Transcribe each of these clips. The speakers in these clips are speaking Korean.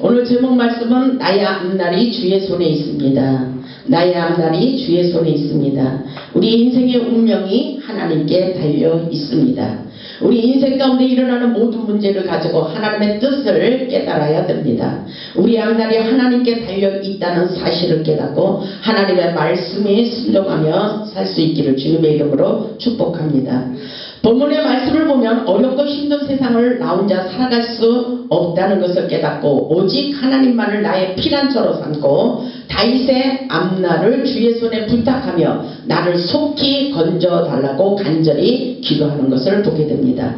오늘 제목 말씀은 나의 앞날이 주의 손에 있습니다. 나의 앞날이 주의 손에 있습니다. 우리 인생의 운명이 하나님께 달려 있습니다. 우리 인생 가운데 일어나는 모든 문제를 가지고 하나님의 뜻을 깨달아야 됩니다. 우리 앞날이 하나님께 달려 있다는 사실을 깨닫고 하나님의 말씀에 순종하며 살 수 있기를 주님의 이름으로 축복합니다. 본문의 말씀을 보면 어렵고 힘든 세상을 나 혼자 살아갈 수 없다는 것을 깨닫고 오직 하나님만을 나의 피난처로 삼고 다윗의 앞날을 주의 손에 부탁하며 나를 속히 건져 달라고 간절히 기도하는 것을 보게 됩니다.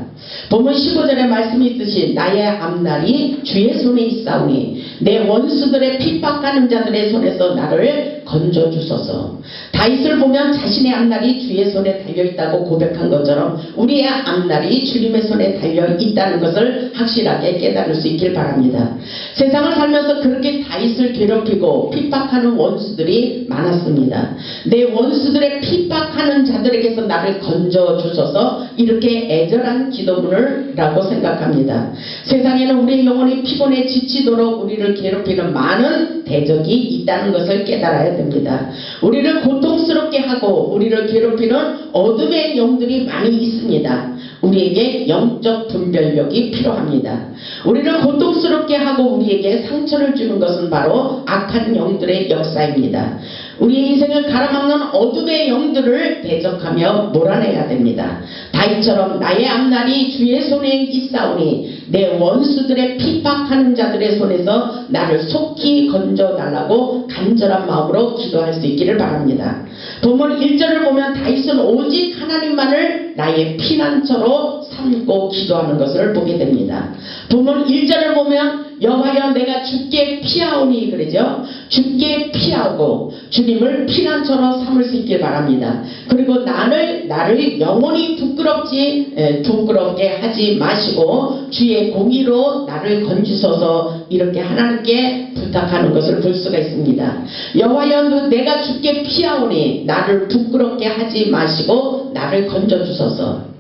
본문 15절에 말씀이 있듯이 나의 앞날이 주의 손에 있사오니 내 원수들의 핍박하는 자들의 손에서 나를 건져 주소서. 다윗을 보면 자신의 앞날이 주의 손에 달려 있다고 고백한 것처럼 우리의 앞날이 주님의 손에 달려 있다는 것을 확실하게 깨달을 수 있길 바랍니다. 세상을 살면서 그렇게 다윗을 괴롭히고 핍박하는 원수들이 많았습니다. 내 원수들의 핍박하는 자들에게서 나를 건져 주셔서 이렇게 애절한 기도문을 라고 생각합니다. 세상에는 우리 영혼이 피곤해 지치도록 우리를 괴롭히는 많은 대적이 있다는 것을 깨달아야 됩니다. 우리를 고통스럽게 하고 우리를 괴롭히는 어둠의 영들이 많이 있습니다. 우리에게 영적 분별력이 필요합니다. 우리를 고통스럽게 하고 우리에게 상처를 주는 것은 바로 악한 영들의 역사입니다. 우리 인생을 가로막는 어둠의 영들을 대적하며 몰아내야 됩니다. 다윗처럼 나의 앞날이 주의 손에 있사오니 내 원수들의 핍박하는 자들의 손에서 나를 속히 건져달라고 간절한 마음으로 기도할 수 있기를 바랍니다. 본문 1절을 보면 다윗은 오직 하나님만을 나의 피난처로 삼고 기도하는 것을 보게 됩니다. 본문 1절을 보면 여호와여 내가 죽게 피하오니 그러죠. 죽게 피하고 주님을 피난처로 삼을 수 있길 바랍니다. 그리고 나를 나를 영원히 부끄럽지 에, 부끄럽게 하지 마시고 주의 공의로 나를 건지소서 이렇게 하나님께 부탁하는 것을 볼 수가 있습니다. 여호와여 내가 죽게 피하오니 나를 부끄럽게 하지 마시고 나를 건져 주소서.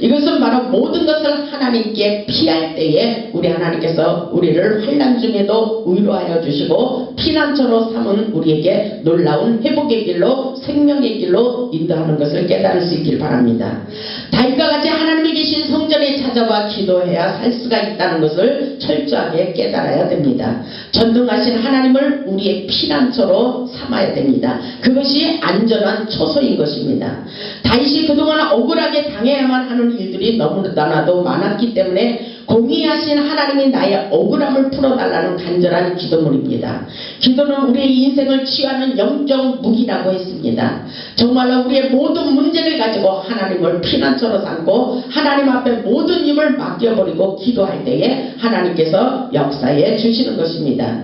이것은 바로 모든 것을 하나님께 피할 때에 우리 하나님께서 우리를 환난 중에도 위로하여 주시고 피난처로 삼은 우리에게 놀라운 회복의 길로 생명의 길로 인도하는 것을 깨달을 수 있길 바랍니다. 다윗과 같이 하나님이 계신 성전에 찾아와 기도해야 살 수가 있다는 것을 철저하게 깨달아야 됩니다. 전능하신 하나님을 우리의 피난처로 삼아야 됩니다. 그것이 안전한 처소인 것입니다. 다윗이 그동안 억울하게 당해야만 하는 일들이 너무나도 많았기 때문에 공의하신 하나님이 나의 억울함을 풀어달라는 간절한 기도문입니다. 기도는 우리의 인생을 치유하는 영적 무기라고 했습니다. 정말로 우리의 모든 문제를 가지고 하나님을 피난처로 삼고 하나님 앞에 모든 힘을 맡겨버리고 기도할 때에 하나님께서 역사해 주시는 것입니다.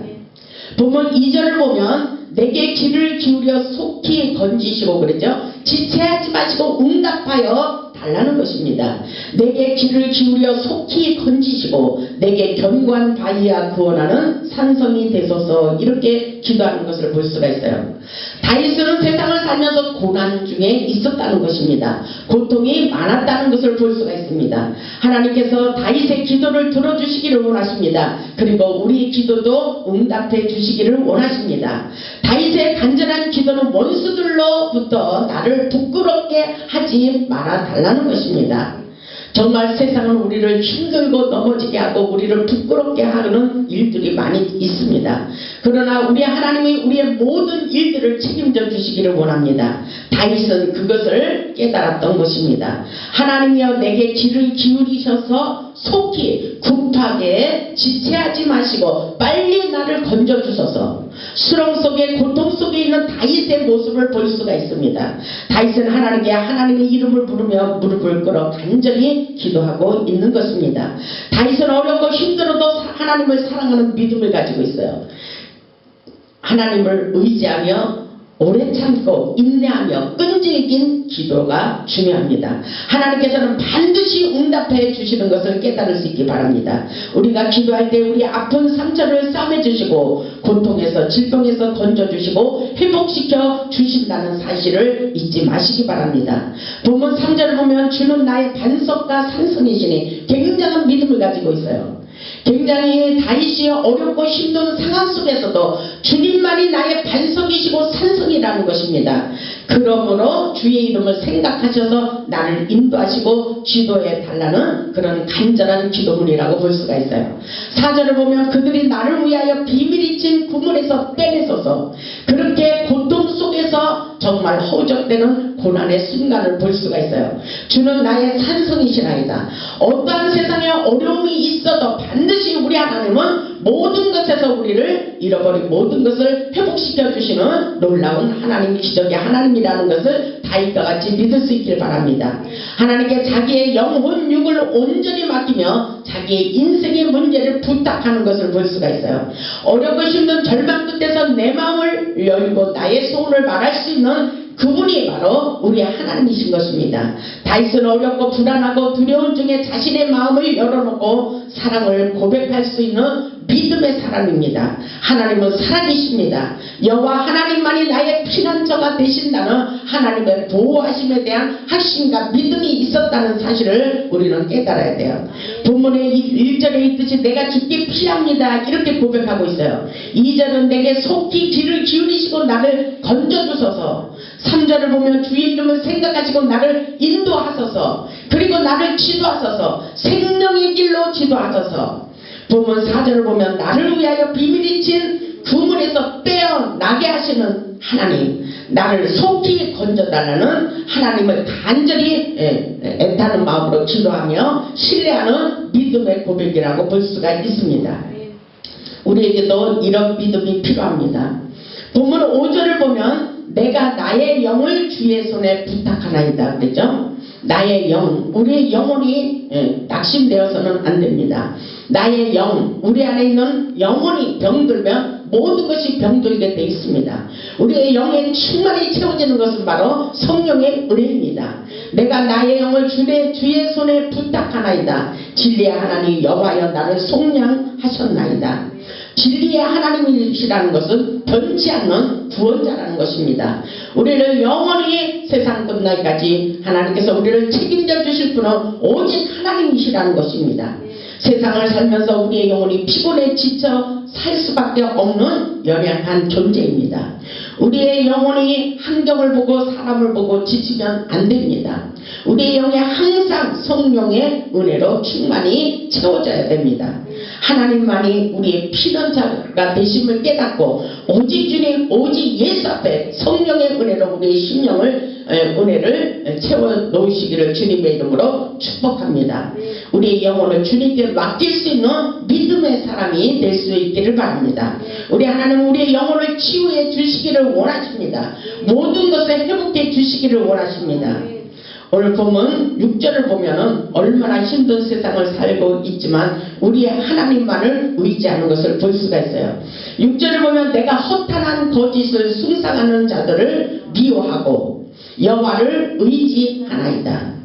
본문 2절을 보면 내게 귀를 기울여 속히 건지시고 그러죠. 지체하지 마시고 응답하여 달라는 것입니다. 내게 귀를 기울여 속히 건지시고 내게 견고한 바위와 구원하는 산성이 되소서 이렇게 기도하는 것을 볼 수가 있어요. 다윗은 세상을 살면서 고난 중에 있었다는 것입니다. 고통이 많았다는 것을 볼 수가 있습니다. 하나님께서 다윗의 기도를 들어주시기를 원하십니다. 그리고 우리 기도도 응답해 주시기를 원하십니다. 다윗의 간절한 기도는 원수들로부터 나를 부끄럽게 하지 말아 달라는 것입니다. 정말 세상은 우리를 힘들고 넘어지게 하고 우리를 부끄럽게 하는 일들이 많이 있습니다. 그러나 우리 하나님이 우리의 모든 일들을 책임져 주시기를 원합니다. 다윗은 그것을 깨달았던 것입니다. 하나님이여 내게 귀를 기울이셔서 속히 급하게 지체하지 마시고 빨리 나를 건져 주소서. 수렁 속에 고통 속에 있는 다윗의 모습을 볼 수가 있습니다. 다윗은 하나님께 하나님의 이름을 부르며 무릎을 꿇어 간절히 기도하고 있는 것입니다. 다윗은 어렵고 힘들어도 하나님을 사랑하는 믿음을 가지고 있어요. 하나님을 의지하며 오래 참고 인내하며 끈질긴 기도가 중요합니다. 하나님께서는 반드시 응답해 주시는 것을 깨달을 수 있기 바랍니다. 우리가 기도할 때 우리 아픈 상처를 싸매 주시고 고통에서 질병에서 건져 주시고 회복시켜 주신다는 사실을 잊지 마시기 바랍니다. 본문 3절을 보면 주는 나의 반석과 산성이시니 굉장한 믿음을 가지고 있어요. 굉장히 다윗이 어렵고 힘든 상황 속에서도 주님만이 나의 반석이시고 산성이라는 것입니다. 그러므로 주의 이름을 생각하셔서 나를 인도하시고 지도해 달라는 그런 간절한 기도문이라고 볼 수가 있어요. 사절을 보면 그들이 나를 위하여 비밀이 친 구물에서 빼내소서 그렇게 고통 속에서 정말 허우적대는 고난의 순간을 볼 수가 있어요. 주는 나의 산성이시나이다. 어떠한 세상에 어려움이 있어도 반드시 우리 하나님은 모든 것에서 우리를 잃어버린 모든 것을 회복시켜 주시는 놀라운 하나님 기적의 하나님이라는 것을 다윗과 같이 믿을 수 있길 바랍니다. 하나님께 자기의 영혼 육을 온전히 맡기며 자기의 인생의 문제를 부탁하는 것을 볼 수가 있어요. 어렵고 힘든 절망 끝에서 내 마음을 열고 나의 소원을 말할 수 있는 그분이 바로 우리 하나님이신 것입니다. 다윗은 어렵고 불안하고 두려운 중에 자신의 마음을 열어놓고 사랑을 고백할 수 있는 믿음의 사람입니다. 하나님은 살아계십니다. 여호와 하나님만이 나의 피난처가 되신다는 하나님의 보호하심에 대한 확신과 믿음이 있었다는 사실을 우리는 깨달아야 돼요. 본문의 1절에 있듯이 내가 죽기 필요합니다. 이렇게 고백하고 있어요. 2절은 내게 속히 귀를 기울이시고 나를 건져주소서 3절을 보면 주의 이름을 생각하시고 나를 인도하소서 그리고 나를 지도하소서 생명의 길로 지도하소서 보면 4절을 보면 나를 위하여 비밀이 친 그물에서 떼어나게 하시는 하나님 나를 속히 건져달라는 하나님을 간절히 예, 애타는 마음으로 기도하며 신뢰하는 믿음의 고백이라고 볼 수가 있습니다. 우리에게도 이런 믿음이 필요합니다. 본문 5절을 보면 내가 나의 영을 주의 손에 부탁하나이다 그랬죠? 나의 영, 우리의 영혼이 예, 낙심되어서는 안 됩니다. 나의 영, 우리 안에 있는 영혼이 병들면 모든 것이 병들게 돼 있습니다. 우리의 영에 충만히 채워지는 것은 바로 성령의 은혜입니다. 내가 나의 영을 주의, 주의 손에 부탁하나이다. 진리의 하나님 여호와여 나를 속량하셨나이다. 진리의 하나님이시라는 것은 변치 않는 구원자라는 것입니다. 우리를 영원히 세상 끝날까지 하나님께서 우리를 책임져 주실 분은 오직 하나님이시라는 것입니다. 세상을 살면서 우리의 영혼이 피곤해 지쳐 살 수밖에 없는 연약한 존재입니다. 우리의 영혼이 환경을 보고 사람을 보고 지치면 안 됩니다. 우리의 영이 항상 성령의 은혜로 충만히 채워져야 됩니다. 하나님만이 우리의 피난자가 되심을 깨닫고 오직 주님 오직 예수 앞에 성령의 은혜로 우리의 심령을 에, 은혜를 채워 놓으시기를 주님의 이름으로 축복합니다. 우리의 영혼을 주님께 맡길 수 있는 믿음의 사람이 될 수 있기를 바랍니다. 우리 하나님 우리의 영혼을 치유해 주시기를 원하십니다. 모든 것을 회복해 주시기를 원하십니다. 오늘 보면 6절을 보면은 얼마나 힘든 세상을 살고 있지만 우리의 하나님만을 의지하는 것을 볼 수가 있어요. 6절을 보면 내가 허탄한 거짓을 숭상하는 자들을 미워하고 여호와를 의지하나이다.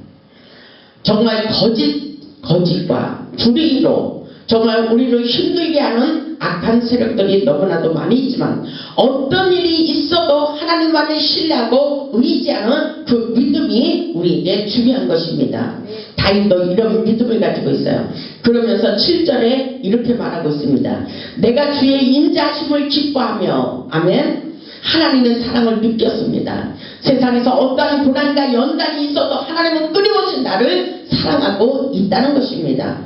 정말 거짓 거짓과 불의로 정말 우리를 힘들게 하는 악한 세력들이 너무나도 많이 있지만 어떤 일이 있어도 하나님만을 신뢰하고 의지하는 그 믿음이 우리에게 중요한 것입니다. 다윗도 이런 믿음을 가지고 있어요. 그러면서 7절에 이렇게 말하고 있습니다. 내가 주의 인자심을 기뻐하며 아멘 하나님의 사랑을 느꼈습니다. 세상에서 어떠한 고난과 연단이 있어도 하나님은 끊임없이 나를 사랑하고 있다는 것입니다.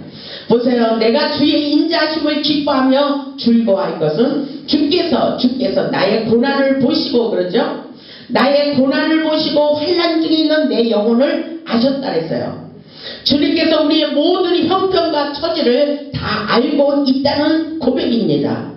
보세요. 내가 주의 인자심을 기뻐하며 즐거워할 것은 주께서 주께서 나의 고난을 보시고 그러죠. 나의 고난을 보시고 환란 중에 있는 내 영혼을 아셨다 그랬어요. 주님께서 우리의 모든 형편과 처지를 다 알고 있다는 고백입니다.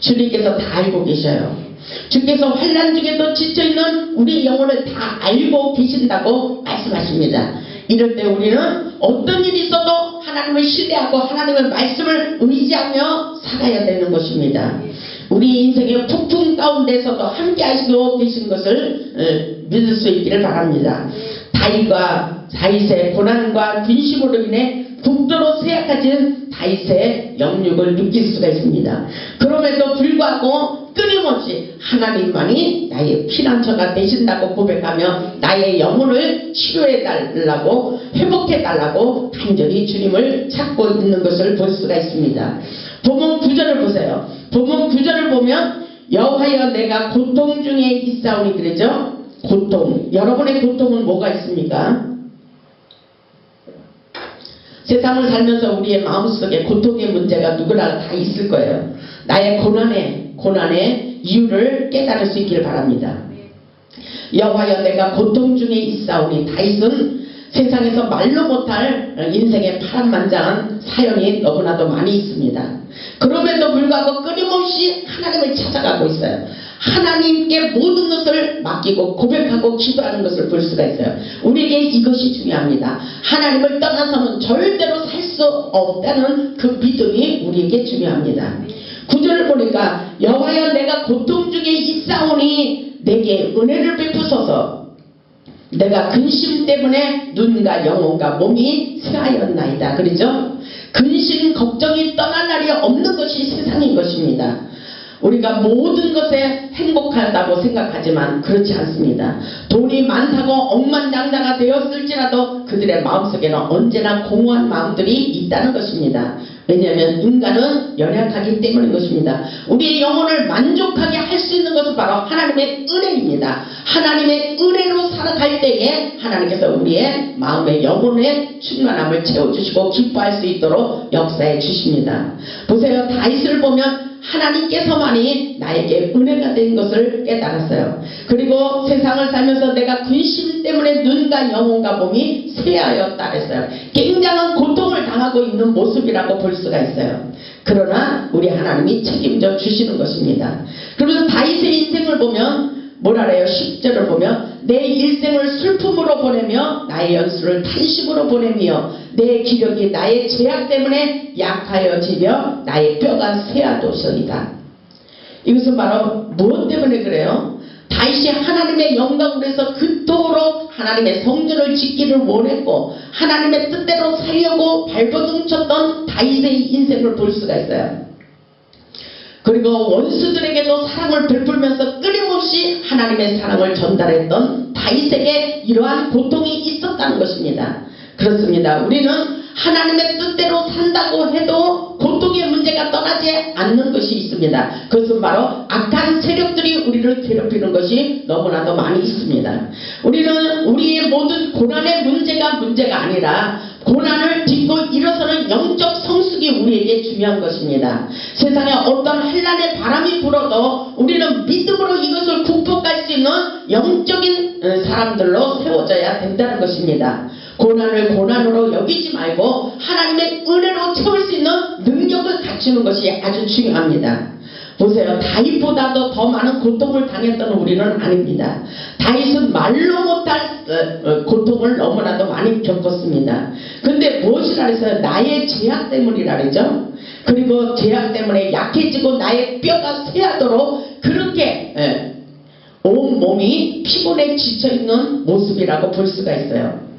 주님께서 다 알고 계셔요. 주께서 환란 중에도 지쳐있는 우리 영혼을 다 알고 계신다고 말씀하십니다. 이럴 때 우리는 어떤 일이 있어도 하나님을 신뢰하고 하나님의 말씀을 의지하며 살아야 되는 것입니다. 우리 인생의 폭풍 가운데서도 함께 하시고 계신 것을 어, 믿을 수 있기를 바랍니다. 다윗과 다윗의 고난과 근심으로 인해 국도로 쇠약해진 다윗의 영육을 느낄 수가 있습니다. 그럼에도 불구하고 끊임없이 하나님만이 나의 피난처가 되신다고 고백하며 나의 영혼을 치료해 달라고 회복해 달라고 간절히 주님을 찾고 있는 것을 볼 수가 있습니다. 본문 구절을 보세요. 본문 구절을 보면 여호와여 내가 고통 중에 있사오니 그러죠? 고통. 여러분의 고통은 뭐가 있습니까? 세상을 살면서 우리의 마음속에 고통의 문제가 누구나 다 있을 거예요. 나의 고난의 고난의 이유를 깨달을 수 있기를 바랍니다. 여호와여 내가 고통 중에 있사오니 다윗은 세상에서 말로 못할 인생의 파란만장한 사연이 너무나도 많이 있습니다. 그럼에도 불구하고 끊임없이 하나님을 찾아가고 있어요. 하나님께 모든 것을 맡기고 고백하고 기도하는 것을 볼 수가 있어요. 우리에게 이것이 중요합니다. 하나님을 떠나서는 절대로 살 수 없다는 그 믿음이 우리에게 중요합니다. 구절을 보니까 여호와여 내가 고통 중에 있사오니 내게 은혜를 베푸소서 내가 근심 때문에 눈과 영혼과 몸이 쇠하였나이다. 그러죠? 근심 걱정이 떠날 날이 없는 것이 세상인 것입니다. 우리가 모든 것에 행복하다고 생각하지만 그렇지 않습니다. 돈이 많다고 억만장자가 되었을지라도 그들의 마음속에는 언제나 공허한 마음들이 있다는 것입니다. 왜냐하면 인간은 연약하기 때문인 것입니다. 우리의 영혼을 만족하게 할 수 있는 것은 바로 하나님의 은혜입니다. 하나님의 은혜로 살아갈 때에 하나님께서 우리의 마음의 영혼의 충만함을 채워주시고 기뻐할 수 있도록 역사해 주십니다. 보세요. 다윗을 보면 하나님께서만이 나에게 은혜가 된 것을 깨달았어요. 그리고 세상을 살면서 내가 근심 때문에 눈과 영혼과 몸이 쇠하였다 그랬어요. 굉장한 고통을 당하고 있는 모습이라고 볼 수가 있어요. 그러나 우리 하나님이 책임져 주시는 것입니다. 그러면서 다윗의 인생을 보면 뭐라 그래요? 10절을 보면 내 일생을 슬픔으로 보내며 나의 연수를 탄식으로 보내며 내 기력이 나의 제약 때문에 약하여지며 나의 뼈가 쇠하도서이다. 이것은 바로 무엇 때문에 그래요? 다윗이 하나님의 영광을 위해서 그토록 하나님의 성전을 짓기를 원했고 하나님의 뜻대로 살려고 발버둥 쳤던 다윗의 인생을 볼 수가 있어요. 그리고 원수들에게도 사랑을 베풀면서 끊임없이 하나님의 사랑을 전달했던 다윗에게 이러한 고통이 있었다는 것입니다. 그렇습니다. 우리는 하나님의 뜻대로 산다고 해도 고통의 문제가 떠나지 않는 것이 있습니다. 그것은 바로 악한 세력들이 우리를 괴롭히는 것이 너무나도 많이 있습니다. 우리는 우리의 모든 고난의 문제가 문제가 아니라 고난을 딛고 일어서는 영적 성숙이 우리에게 중요한 것입니다. 세상에 어떤 한란의 바람이 불어도 우리는 믿음으로 이것을 극복할 수 있는 영적인 어, 사람들로 세워져야 된다는 것입니다. 고난을 고난으로 여기지 말고 하나님의 은혜로 채울 수 있는 능력을 갖추는 것이 아주 중요합니다. 보세요. 다윗보다도 더 많은 고통을 당했던 우리는 아닙니다. 다윗은 말로 못할 어, 어, 고통을 너무나도 많이 겪었습니다. 근데 무엇이라 해서 나의 제약 때문이라 그러죠. 그리고 제약 때문에 약해지고 나의 뼈가 쇠하도록 그렇게 예, 온 몸이 피곤에 지쳐 있는 모습이라고 볼 수가 있어요.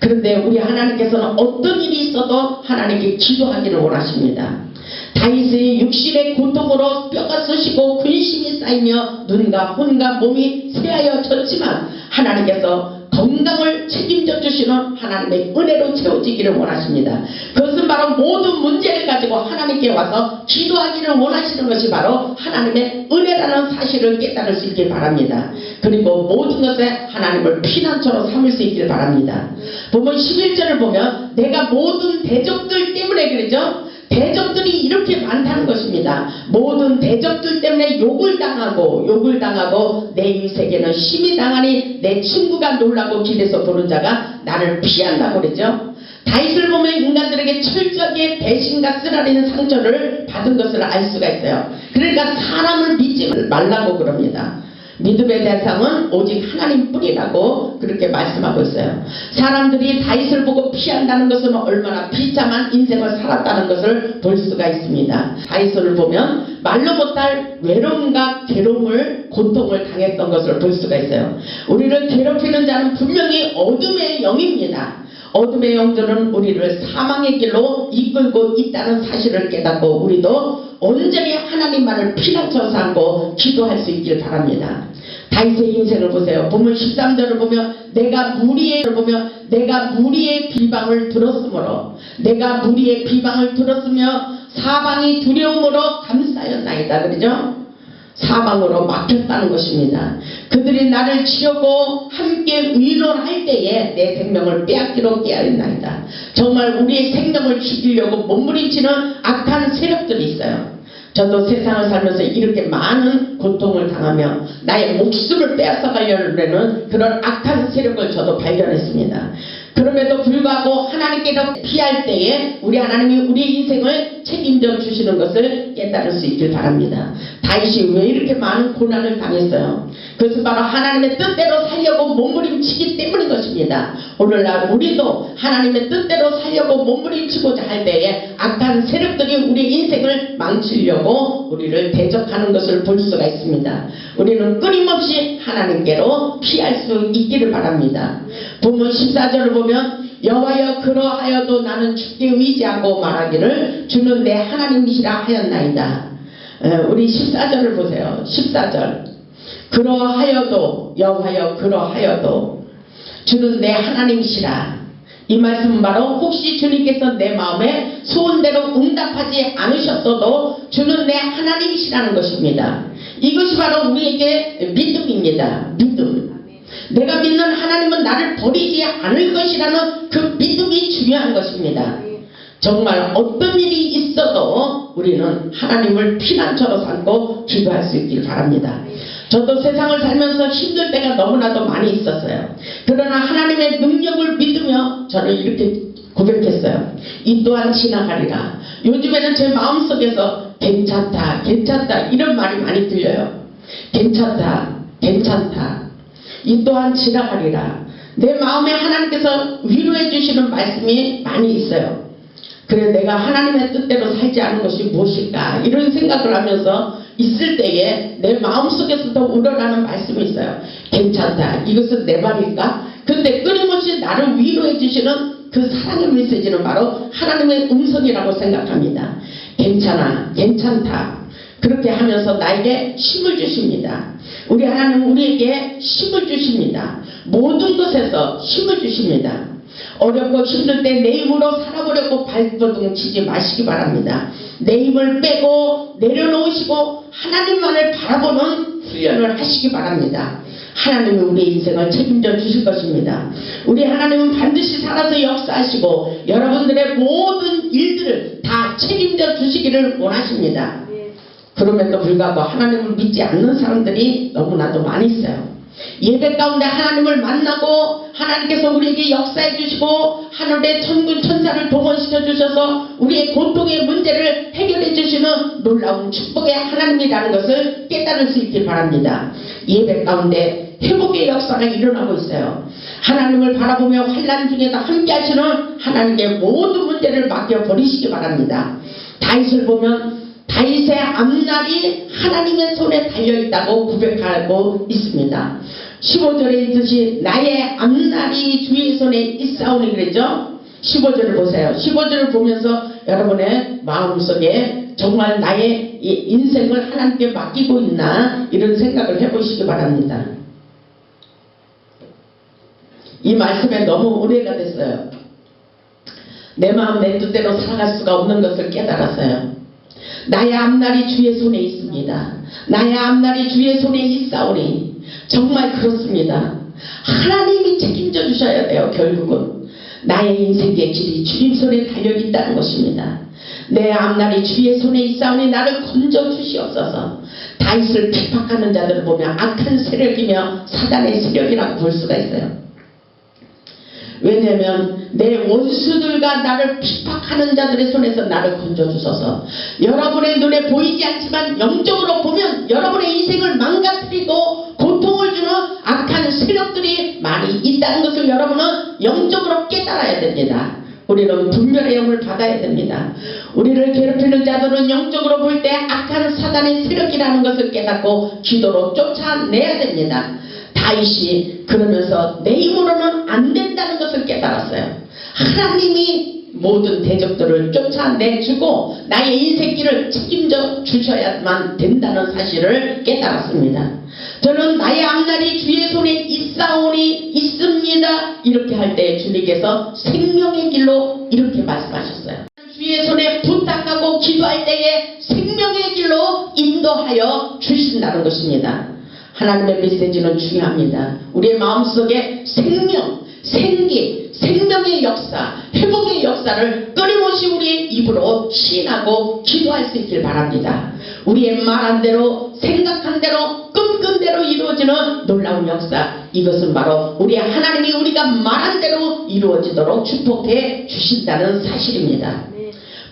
그런데 우리 하나님께서는 어떤 일이 있어도 하나님께 기도하기를 원하십니다. 다윗의 육신의 고통으로 뼈가 쑤시고 근심이 쌓이며 눈과 혼과 몸이 쇠하여 졌지만 하나님께서 건강을 책임져 주시는 하나님의 은혜로 채워지기를 원하십니다. 그것은 바로 모든 문제를 가지고 하나님께 와서 기도하기를 원하시는 것이 바로 하나님의 은혜라는 사실을 깨달을 수 있길 바랍니다. 그리고 모든 것에 하나님을 피난처로 삼을 수 있길 바랍니다. 보면 11절을 보면 내가 모든 대적들 때문에 그러죠. 대적들이 이렇게 많다는 것입니다. 모든 대적들 때문에 욕을 당하고 욕을 당하고 내 인생에는 힘이 당하니 내 친구가 놀라고 길에서 보는 자가 나를 피한다고 그러죠. 다윗을 보면 인간들에게 철저하게 배신과 쓰라리는 상처를 받은 것을 알 수가 있어요. 그러니까 사람을 믿지 말라고 그럽니다. 믿음의 대상은 오직 하나님뿐이라고 그렇게 말씀하고 있어요. 사람들이 다윗을 보고 피한다는 것은 얼마나 비참한 인생을 살았다는 것을 볼 수가 있습니다. 다윗을 보면 말로 못할 외로움과 괴로움을 고통을 당했던 것을 볼 수가 있어요. 우리를 괴롭히는 자는 분명히 어둠의 영입니다. 어둠의 영들은 우리를 사망의 길로 이끌고 있다는 사실을 깨닫고 우리도 온전히 하나님만을 피난처 삼고 기도할 수 있길 바랍니다. 다윗의 인생을 보세요. 보면 13절을 보면 내가 무리의 보면 내가 무리의 비방을 들었으므로 내가 무리의 비방을 들었으며 사방이 두려움으로 감싸였나이다. 그러죠? 사방으로 막혔다는 것입니다. 그들이 나를 치려고 함께 의논할 때에 내 생명을 빼앗기로 깨어있나이다. 정말 우리의 생명을 죽이려고 몸부림치는 악한 세력들이 있어요. 저도 세상을 살면서 이렇게 많은 고통을 당하며 나의 목숨을 빼앗아가려는 그런 악한 세력을 저도 발견했습니다. 그럼에도 불구하고 하나님께서 피할 때에 우리 하나님이 우리 인생을 책임져 주시는 것을 깨달을 수 있길 바랍니다. 다윗이 왜 이렇게 많은 고난을 당했어요? 그것은 바로 하나님의 뜻대로 살려고 몸부림치기 때문인 것입니다. 오늘날 우리도 하나님의 뜻대로 살려고 몸부림치고자 할 때에 악한 세력들이 우리 인생을 망치려고 우리를 대적하는 것을 볼 수가 있습니다. 우리는 끊임없이 하나님께로 피할 수 있기를 바랍니다. 본문 14절을 보면 여호와여 그러하여도 나는 주께 의지하고 말하기를 주는 내 하나님이시라 하였나이다. 에, 우리 14절을 보세요. 14절. 그러하여도 여호와여 그러하여도 주는 내 하나님이시라. 이 말씀은 바로 혹시 주님께서 내 마음에 소원대로 응답하지 않으셨어도 주는 내 하나님이시라는 것입니다. 이것이 바로 우리에게 믿음입니다. 믿음. 내가 믿는 하나님은 나를 버리지 않을 것이라는 그 믿음이 중요한 것입니다. 정말 어떤 일이 있어도 우리는 하나님을 피난처로 삼고 기도할 수 있길 바랍니다. 저도 세상을 살면서 힘들 때가 너무나도 많이 있었어요. 그러나 하나님의 능력을 믿으며 저는 이렇게 고백했어요. 이 또한 지나가리라. 요즘에는 제 마음속에서 괜찮다, 괜찮다 이런 말이 많이 들려요. 괜찮다, 괜찮다. 이 또한 지나가리라. 내 마음에 하나님께서 위로해 주시는 말씀이 많이 있어요. 그래 내가 하나님의 뜻대로 살지 않은 것이 무엇일까 이런 생각을 하면서 있을 때에 내 마음속에서도 우러나는 말씀이 있어요. 괜찮다. 이것은 내 말일까? 근데 끊임없이 나를 위로해 주시는 그 사랑의 메시지는 바로 하나님의 음성이라고 생각합니다. 괜찮아. 괜찮다. 그렇게 하면서 나에게 힘을 주십니다. 우리 하나님 우리에게 힘을 주십니다. 모든 것에서 힘을 주십니다. 어렵고 힘들 때 내 힘으로 살아보려고 발버둥 치지 마시기 바랍니다. 내 힘을 빼고 내려놓으시고 하나님만을 바라보는 훈련을 하시기 바랍니다. 하나님이 우리 인생을 책임져 주실 것입니다. 우리 하나님은 반드시 살아서 역사하시고 여러분들의 모든 일들을 다 책임져 주시기를 원하십니다. 그럼에도 불구하고 하나님을 믿지 않는 사람들이 너무나도 많이 있어요. 예배 가운데 하나님을 만나고 하나님께서 우리에게 역사해 주시고 하늘의 천군 천사를 동원시켜 주셔서 우리의 고통의 문제를 해결해 주시는 놀라운 축복의 하나님이라는 것을 깨달을 수 있길 바랍니다. 예배 가운데 회복의 역사가 일어나고 있어요. 하나님을 바라보며 환란 중에도 함께 하시는 하나님의 모든 문제를 맡겨 버리시기 바랍니다. 다윗을 보면 다윗의 앞날이 하나님의 손에 달려있다고 고백하고 있습니다. 15절에 있듯이 나의 앞날이 주의 손에 있사오니 그랬죠? 15절을 보세요. 15절을 보면서 여러분의 마음속에 정말 나의 이 인생을 하나님께 맡기고 있나 이런 생각을 해보시기 바랍니다. 이 말씀에 너무 오래가 됐어요. 내 마음 내 뜻대로 살아갈 수가 없는 것을 깨달았어요. 나의 앞날이 주의 손에 있습니다. 나의 앞날이 주의 손에 있사오니 정말 그렇습니다. 하나님이 책임져 주셔야 돼요. 결국은 나의 인생의 길이 주님 손에 달려 있다는 것입니다. 내 앞날이 주의 손에 있사오니 나를 건져 주시옵소서. 다윗을 핍박하는 자들을 보면 악한 세력이며 사단의 세력이라고 볼 수가 있어요. 왜냐면 내 원수들과 나를 핍박하는 자들의 손에서 나를 건져주소서 여러분의 눈에 보이지 않지만 영적으로 보면 여러분의 인생을 망가뜨리고 고통을 주는 악한 세력들이 많이 있다는 것을 여러분은 영적으로 깨달아야 됩니다. 우리는 분별의 영을 받아야 됩니다. 우리를 괴롭히는 자들은 영적으로 볼 때 악한 사단의 세력이라는 것을 깨닫고 기도로 쫓아내야 됩니다. 다윗이 그러면서 내 힘으로는 안 된다는 것을 깨달았어요. 하나님이 모든 대적들을 쫓아내주고 나의 인생길을 책임져 주셔야만 된다는 사실을 깨달았습니다. 저는 나의 앞날이 주의 손에 있사오니 있습니다. 이렇게 할 때 주님께서 생명의 길로 이렇게 말씀하셨어요. 주의 손에 부탁하고 기도할 때에 생명의 길로 인도하여 주신다는 것입니다. 하나님의 메시지는 중요합니다. 우리의 마음속에 생명, 생기, 생명의 역사, 회복의 역사를 끊임없이 우리의 입으로 시인하고 기도할 수 있길 바랍니다. 우리의 말한 대로 생각한 대로 끈끈 대로 이루어지는 놀라운 역사 이것은 바로 우리 하나님이 우리가 말한 대로 이루어지도록 축복해 주신다는 사실입니다.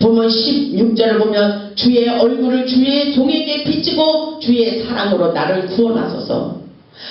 보면 16절을 보면 주의 얼굴을 주의 종에게 비치고 주의 사랑으로 나를 구원하소서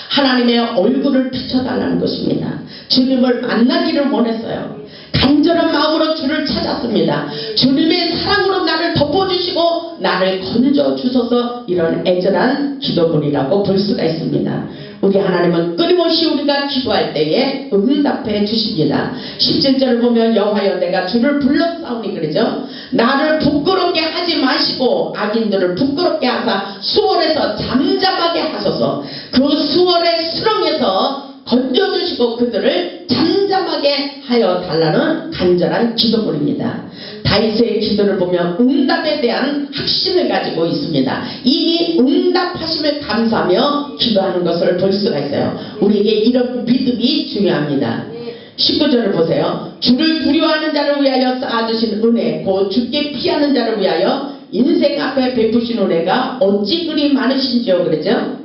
하나님의 얼굴을 비춰달라는 것입니다. 주님을 만나기를 원했어요. 간절한 마음으로 주를 찾았습니다. 주님의 사랑으로 나를 덮어주시고 나를 건져주소서 이런 애절한 기도문이라고 볼 수가 있습니다. 우리 하나님은 끊임없이 우리가 기도할 때에 응답해 주십니다. 17절을 보면 여호와여 내가 주를 불렀사오니 그러죠. 나를 부끄럽게 하지 마시고 악인들을 부끄럽게 하사 수월에서 잠잠하게 하소서 그 수월의 수렁에서 건져주시고 그들을 잠잠하게 하여 달라는 간절한 기도문입니다. 다윗의 기도를 보면 응답에 대한 확신을 가지고 있습니다. 이미 응답하심을 감사하며 기도하는 것을 볼 수가 있어요. 우리에게 이런 믿음이 중요합니다. 19절을 보세요. 주를 두려워하는 자를 위하여 쌓아주신 은혜, 곧 주께 피하는 자를 위하여 인생 앞에 베푸신 은혜가 어찌 그리 많으신지요, 그러죠?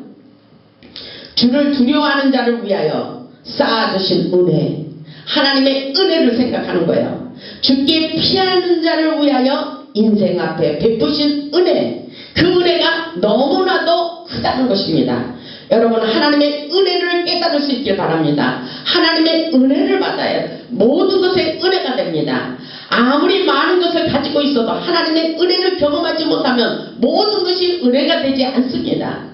주를 두려워하는 자를 위하여 쌓아주신 은혜. 하나님의 은혜를 생각하는 거예요. 주께 피하는 자를 위하여 인생 앞에 베푸신 은혜. 그 은혜가 너무나도 크다는 것입니다. 여러분 하나님의 은혜를 깨달을 수 있길 바랍니다. 하나님의 은혜를 받아야 모든 것에 은혜가 됩니다. 아무리 많은 것을 가지고 있어도 하나님의 은혜를 경험하지 못하면 모든 것이 은혜가 되지 않습니다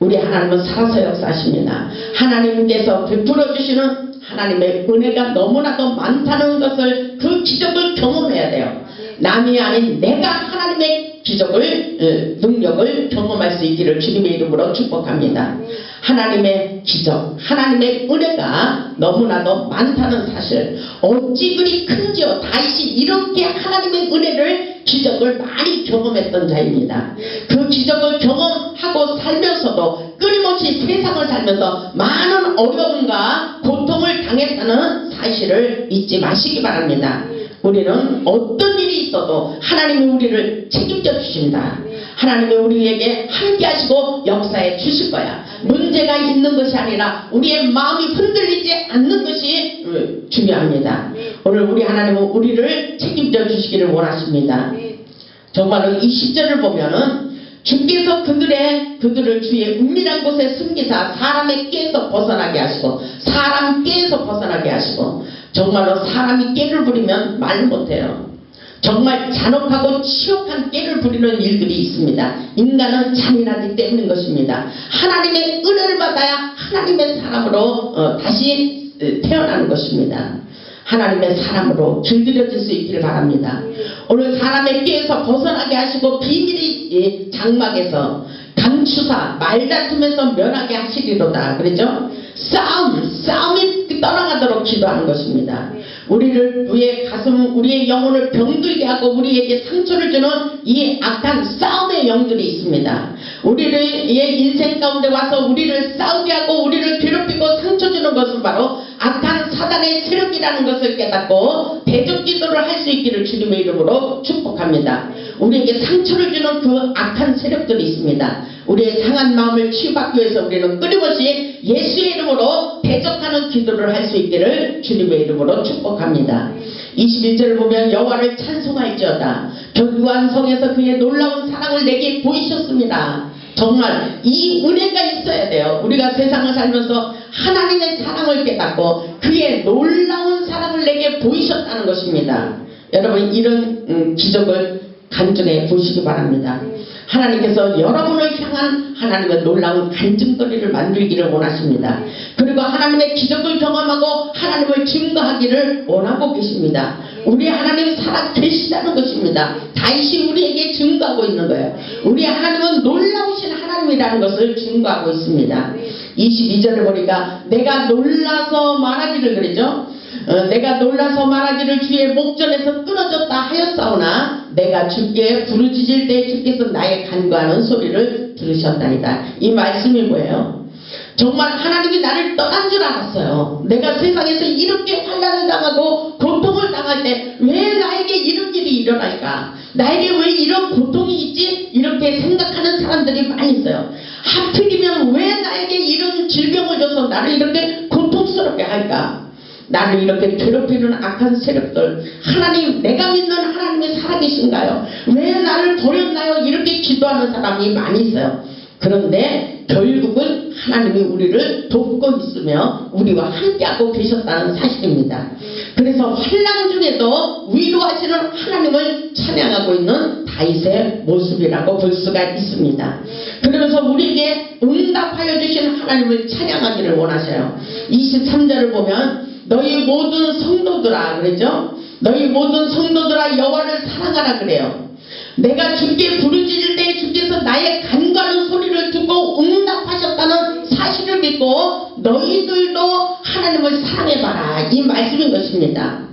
우리 하나님은 살아서 역사하십니다. 하나님께서 베풀어 주시는 하나님의 은혜가 너무나도 많다는 것을 그 기적을 경험해야 돼요. 남이 아닌 내가 하나님의 기적을 어, 능력을 경험할 수 있기를 주님의 이름으로 축복합니다. 하나님의 기적, 하나님의 은혜가 너무나도 많다는 사실 어찌 그리 큰지요 다시 이렇게 하나님의 은혜를 기적을 많이 경험했던 자입니다. 그 기적을 경험 하고 살면서도 끊임없이 세상을 살면서 많은 어려움과 고통을 당했다는 사실을 잊지 마시기 바랍니다. 우리는 어떤 일이 있어도 하나님이 우리를 책임져 주신다. 하나님이 우리에게 함께 하시고 역사해 주실 거야. 문제가 있는 것이 아니라 우리의 마음이 흔들리지 않는 것이 음, 중요합니다. 오늘 우리 하나님은 우리를 책임져 주시기를 원하십니다. 정말로 이 시절을 보면은 주께서 그들의 그들을 주의 은밀한 곳에 숨기사 사람의 깨에서 벗어나게 하시고 사람 깨에서 벗어나게 하시고 정말로 사람이 깨를 부리면 말 못해요. 정말 잔혹하고 치욕한 깨를 부리는 일들이 있습니다. 인간은 잔인하기 때문인 것입니다. 하나님의 은혜를 받아야 하나님의 사람으로 어, 다시 어, 태어나는 것입니다. 하나님의 사람으로 길들여질 수 있기를 바랍니다. 오늘 사람의 깨에서 벗어나게 하시고 비밀이 예, 장막에서 감추사 말다툼에서 면하게 하시리로다. 그러죠? 싸움, 싸움이 떠나가도록 기도하는 것입니다. 우리를 우리의 가슴, 우리의 영혼을 병들게 하고 우리에게 상처를 주는 이 악한 싸움의 영들이 있습니다. 우리의 인생 가운데 와서 우리를 싸우게 하고 우리를 괴롭히고 상처 주는 것은 바로 악한 사단의 세력이라는 것을 깨닫고 대적 기도를 할 수 있기를 주님의 이름으로 축복합니다. 우리에게 상처를 주는 그 악한 세력들이 있습니다. 우리의 상한 마음을 치유받기 위해서 우리는 끊임없이 예수의 이름으로 대적하는 기도를 할 수 있기를 주님의 이름으로 축복합니다. 21절을 보면 여호와를 찬송할지어다. 견고한 성에서 그의 놀라운 사랑을 내게 보이셨습니다. 정말 이 은혜가 있어야 돼요. 우리가 세상을 살면서 하나님의 사랑을 깨닫고 그의 놀라운 사랑을 내게 보이셨다는 것입니다. 여러분 이런 음, 기적을 간증해 보시기 바랍니다. 하나님께서 여러분을 향한 하나님의 놀라운 간증거리를 만들기를 원하십니다. 그리고 하나님의 기적을 경험하고 하나님을 증거하기를 원하고 계십니다. 우리 하나님 살아 계시다는 것입니다. 다시 우리에게 증거하고 있는 거예요. 우리 하나님은 놀라우신 하나님이라는 것을 증거하고 있습니다. 22절에 보니까 내가 놀라서 말하기를 그러죠. 어, 내가 놀라서 말하기를 주의 목전에서 끊어졌다 하였사오나 내가 주께 부르짖을 때 주께서 나의 간구하는 소리를 들으셨다니까 이 말씀이 뭐예요? 정말 하나님이 나를 떠난 줄 알았어요. 내가 세상에서 이렇게 환난을 당하고 고통을 당할 때 왜 나에게 이런 일이 일어날까? 나에게 왜 이런 고통이 있지? 이렇게 생각하는 사람들이 많이 있어요. 하필이면 왜 나에게 이런 질병을 줘서 나를 이렇게 고통스럽게 할까? 나를 이렇게 괴롭히는 악한 세력들 하나님 내가 믿는 하나님이 살아계신가요? 왜 나를 버렸나요? 이렇게 기도하는 사람이 많이 있어요. 그런데 결국은 하나님이 우리를 돕고 있으며 우리와 함께하고 계셨다는 사실입니다. 그래서 환란 중에도 위로하시는 하나님을 찬양하고 있는 다윗의 모습이라고 볼 수가 있습니다. 그러면서 우리에게 응답하여 주신 하나님을 찬양하기를 원하셔요. 23절을 보면 너희 모든 성도들아 그러죠? 너희 모든 성도들아 여호와를 사랑하라 그래요. 내가 주께 부르짖을 때 주께서 나의 간과하는 소리를 듣고 응답하셨다는 사실을 믿고 너희들도 하나님을 사랑해봐라 이 말씀인 것입니다.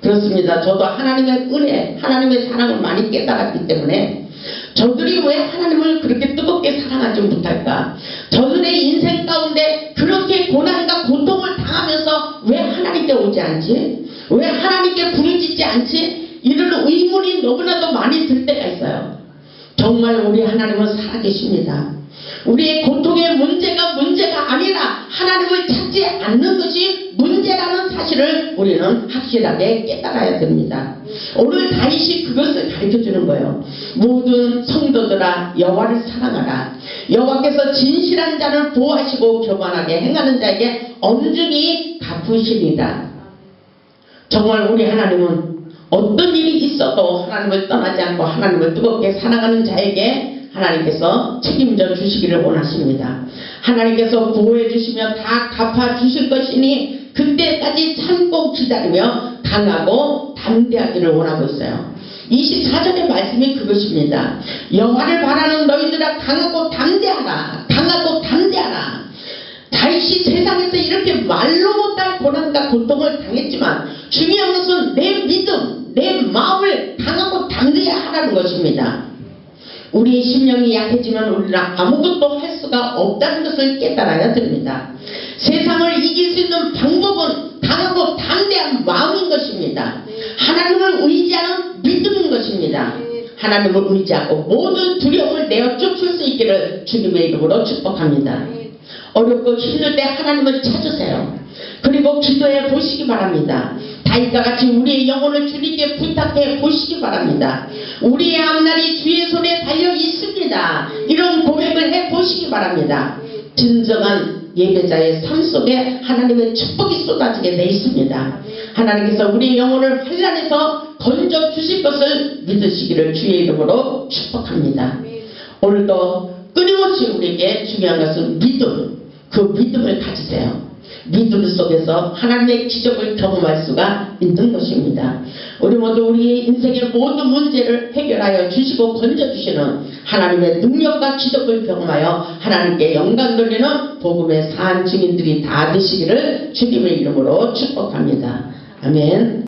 그렇습니다. 저도 하나님의 은혜, 하나님의 사랑을 많이 깨달았기 때문에 저들이 왜 하나님을 그렇게 뜨겁게 사랑하지 못할까? 저들의 인생 가운데 그렇게 고난과 고통을 당 하면서 왜 하나님께 오지 않지? 왜 하나님께 부르짖지 않지? 이런 의문이 너무나도 많이 들 때가 있어요. 정말 우리 하나님은 살아계십니다. 우리의 고통의 문제가 문제가 아니라 하나님을 찾지 않는 것이 문제라는 사실을 우리는 확실하게 깨달아야 됩니다. 오늘 다윗이 그것을 가르쳐 주는 거예요. 모든 성도들아 여호와를 사랑하라. 여호와께서 진실한 자를 보호하시고 교만하게 행하는 자에게 엄중히 갚으시리라. 정말 우리 하나님은 어떤 일이 있어도 하나님을 떠나지 않고 하나님을 뜨겁게 사랑하는 자에게 하나님께서 책임져 주시기를 원하십니다. 하나님께서 보호해 주시며 다 갚아 주실 것이니 그때까지 참고 기다리며 강하고 담대하기를 원하고 있어요. 24절의 말씀이 그것입니다. 여호와를 바라는 너희들아 강하고 담대하라. 강하고 담대하라. 다윗이 세상에서 이렇게 말로 못할 고난과 고통을 당했지만 중요한 것은 내 믿음, 내 마음을 강하고 담대해야 하라는 것입니다. 우리의 심령이 약해지면 우리는 아무것도 할 수가 없다는 것을 깨달아야 됩니다. 세상을 이길 수 있는 방법은 강하고 담대한 마음인 것입니다. 하나님을 의지하는 믿음인 것입니다. 하나님을 의지하고 모든 두려움을 내어 쫓을 수 있기를 주님의 이름으로 축복합니다. 어렵고 힘들 때 하나님을 찾으세요. 그리고 기도해 보시기 바랍니다. 다윗과 같이 우리의 영혼을 주님께 부탁해 보시기 바랍니다. 우리의 앞날이 주의 손에 달려 있습니다. 이런 고백을 해 보시기 바랍니다. 진정한 예배자의 삶 속에 하나님의 축복이 쏟아지게 돼 있습니다. 하나님께서 우리의 영혼을 환란에서 건져 주실 것을 믿으시기를 주의 이름으로 축복합니다. 오늘도 끊임없이 우리에게 중요한 것은 믿음, 그 믿음을 가지세요. 믿음 속에서 하나님의 기적을 경험할 수가 있는 것입니다. 우리 모두 우리의 인생의 모든 문제를 해결하여 주시고 건져주시는 하나님의 능력과 기적을 경험하여 하나님께 영광 돌리는 복음의 산 증인들이 다 되시기를 주님의 이름으로 축복합니다. 아멘.